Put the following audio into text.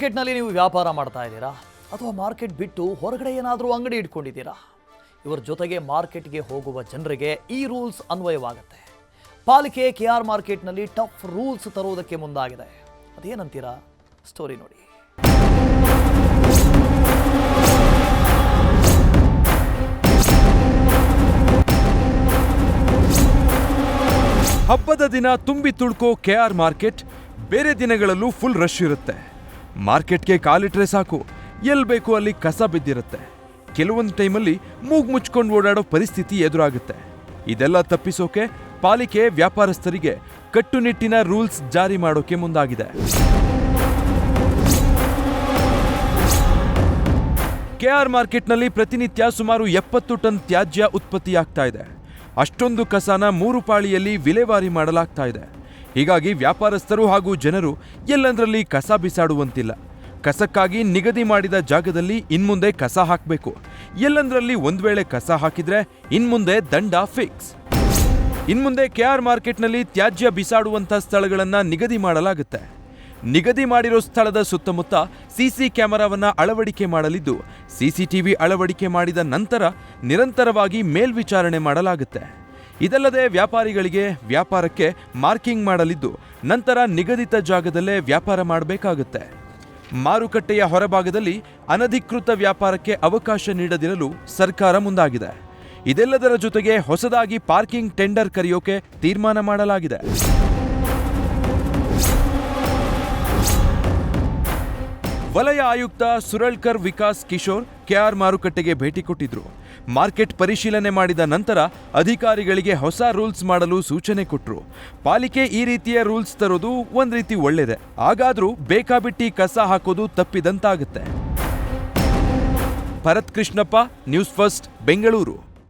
ಮಾರ್ಕೆಟ್ನಲ್ಲಿ ನೀವು ವ್ಯಾಪಾರ ಮಾಡ್ತಾ ಇದ್ದೀರಾ? ಅಥವಾ ಮಾರ್ಕೆಟ್ ಬಿಟ್ಟು ಹೊರಗಡೆ ಏನಾದರೂ ಅಂಗಡಿ ಇಟ್ಕೊಂಡಿದ್ದೀರಾ? ಇವರ ಜೊತೆಗೆ ಮಾರ್ಕೆಟ್ಗೆ ಹೋಗುವ ಜನರಿಗೆ ಈ ರೂಲ್ಸ್ ಅನ್ವಯವಾಗುತ್ತೆ. ಪಾಲಿಕೆ ಕೆ ಆರ್ ಮಾರ್ಕೆಟ್ನಲ್ಲಿ ಟಫ್ ರೂಲ್ಸ್ ತರುವುದಕ್ಕೆ ಮುಂದಾಗಿದೆ. ಅದೇನಂತೀರಾ? ಸ್ಟೋರಿ ನೋಡಿ. ಹಬ್ಬದ ದಿನ ತುಂಬಿ ತುಳ್ಕೋ ಕೆ ಆರ್ ಮಾರ್ಕೆಟ್. ಬೇರೆ ದಿನಗಳಲ್ಲೂ ಫುಲ್ ರಶ್ ಇರುತ್ತೆ. ಮಾರ್ಕೆಟ್ಗೆ ಕಾಲಿಟ್ರೆ ಸಾಕು. ಎಲ್ಲಿ ಬೇಕು ಅಲ್ಲಿ ಕಸ ಬಿದ್ದಿರುತ್ತೆ. ಕೆಲವೊಂದು ಟೈಮಲ್ಲಿ ಮೂಗು ಮುಚ್ಕೊಂಡು ಓಡಾಡೋ ಪರಿಸ್ಥಿತಿ ಎದುರಾಗುತ್ತೆ. ಇದೆಲ್ಲ ತಪ್ಪಿಸೋಕೆ ಪಾಲಿಕೆ ವ್ಯಾಪಾರಸ್ಥರಿಗೆ ಕಟ್ಟುನಿಟ್ಟಿನ ರೂಲ್ಸ್ ಜಾರಿ ಮಾಡೋಕೆ ಮುಂದಾಗಿದೆ. ಕೆಆರ್ ಮಾರ್ಕೆಟ್ನಲ್ಲಿ ಪ್ರತಿನಿತ್ಯ ಸುಮಾರು ಎಪ್ಪತ್ತು ಟನ್ ತ್ಯಾಜ್ಯ ಉತ್ಪತ್ತಿಯಾಗ್ತಾ ಇದೆ. ಅಷ್ಟೊಂದು ಕಸನ ಮೂರು ಪಾಳಿಯಲ್ಲಿ ವಿಲೇವಾರಿ ಮಾಡಲಾಗ್ತಾ ಇದೆ. ಹೀಗಾಗಿ ವ್ಯಾಪಾರಸ್ಥರು ಹಾಗೂ ಜನರು ಎಲ್ಲೆಂದರಲ್ಲಿ ಕಸ ಬಿಸಾಡುವಂತಿಲ್ಲ. ಕಸಕ್ಕಾಗಿ ನಿಗದಿ ಮಾಡಿದ ಜಾಗದಲ್ಲಿ ಇನ್ಮುಂದೆ ಕಸ ಹಾಕಬೇಕು. ಎಲ್ಲಂದರಲ್ಲಿ ಒಂದು ವೇಳೆ ಕಸ ಹಾಕಿದ್ರೆ ಇನ್ಮುಂದೆ ದಂಡ ಫಿಕ್ಸ್. ಇನ್ಮುಂದೆ ಕೆಆರ್ ಮಾರ್ಕೆಟ್ನಲ್ಲಿ ತ್ಯಾಜ್ಯ ಬಿಸಾಡುವಂಥ ಸ್ಥಳಗಳನ್ನು ನಿಗದಿ ಮಾಡಲಾಗುತ್ತೆ. ನಿಗದಿ ಮಾಡಿರೋ ಸ್ಥಳದ ಸುತ್ತಮುತ್ತ ಸಿಸಿ ಕ್ಯಾಮೆರಾವನ್ನು ಅಳವಡಿಕೆ ಮಾಡಲಿದ್ದು ಸಿಸಿಟಿವಿ ಅಳವಡಿಕೆ ಮಾಡಿದ ನಂತರ ನಿರಂತರವಾಗಿ ಮೇಲ್ವಿಚಾರಣೆ ಮಾಡಲಾಗುತ್ತೆ. ಇದಲ್ಲದೆ ವ್ಯಾಪಾರಿಗಳಿಗೆ ವ್ಯಾಪಾರಕ್ಕೆ ಮಾರ್ಕಿಂಗ್ ಮಾಡಲಿದ್ದು ನಂತರ ನಿಗದಿತ ಜಾಗದಲ್ಲೇ ವ್ಯಾಪಾರ ಮಾಡಬೇಕಾಗುತ್ತೆ. ಮಾರುಕಟ್ಟೆಯ ಹೊರಭಾಗದಲ್ಲಿ ಅನಧಿಕೃತ ವ್ಯಾಪಾರಕ್ಕೆ ಅವಕಾಶ ನೀಡದಿರಲು ಸರ್ಕಾರ ಮುಂದಾಗಿದೆ. ಇದೆಲ್ಲದರ ಜೊತೆಗೆ ಹೊಸದಾಗಿ ಪಾರ್ಕಿಂಗ್ ಟೆಂಡರ್ ಕರೆಯೋಕೆ ತೀರ್ಮಾನ ಮಾಡಲಾಗಿದೆ. ವಲಯ ಆಯುಕ್ತ ಸುರಳ್ಕರ್ ವಿಕಾಸ್ ಕಿಶೋರ್ ಕೆಆರ್ ಮಾರುಕಟ್ಟೆಗೆ ಭೇಟಿ ಕೊಟ್ಟಿದ್ರು. ಮಾರ್ಕೆಟ್ ಪರಿಶೀಲನೆ ಮಾಡಿದ ನಂತರ ಅಧಿಕಾರಿಗಳಿಗೆ ಹೊಸ ರೂಲ್ಸ್ ಮಾಡಲು ಸೂಚನೆ ಕೊಟ್ರು. ಪಾಲಿಕೆ ಈ ರೀತಿಯ ರೂಲ್ಸ್ ತರೋದು ಒಂದ್ ರೀತಿ ಒಳ್ಳೇದೆ. ಹಾಗಾದ್ರೂ ಬೇಕಾಬಿಟ್ಟಿ ಕಸ ಹಾಕೋದು ತಪ್ಪಿದಂತಾಗುತ್ತೆ. Bharath Krishnappa, news first, Bengaluru.